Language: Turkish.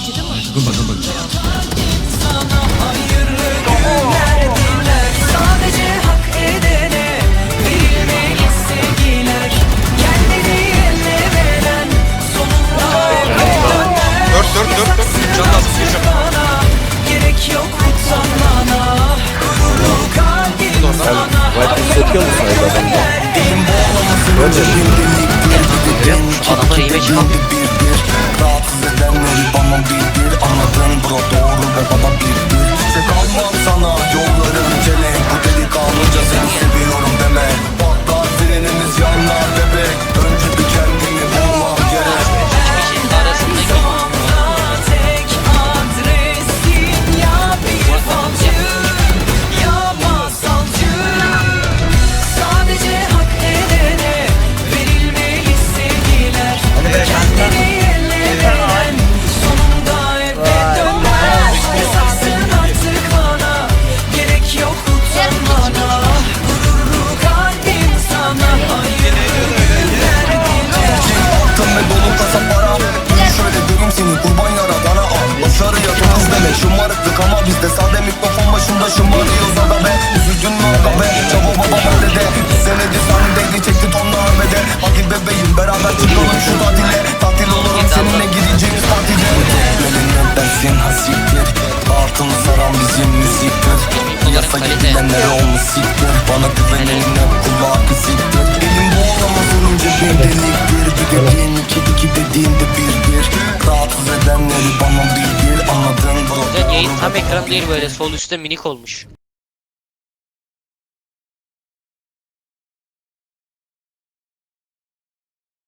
acıdı mı? Dur bakalım bakayım. Dört dört dört dört. Can lazım. Gerek yok utanmana. Gururlu kalbim sana. White'ı sokuyor musun abi adam? Önce. Bye-bye. Mikrofon başında şımarıyoruz aga be. Üzüldün mü aga be? Çaba baba böyle de Bir senedir sahnedeydi çekti tonla arbede Hadi bebeğim beraber çıkalım şu tatile. Tatil olurum seninle gideceğimiz partide Gelin ne dersin hasiktir. Altını saran bizim müziktir. Piyasa kalite. gidenler olmuş siktir. Bana güvenenin hep kulağı kısıktır Elim boğulamaz olunca bir deliktir Bir dediğin iki iki dediğin de bir bir. Rahatsız edenleri bana bir tam ekran değil böyle sol üstte minik olmuş.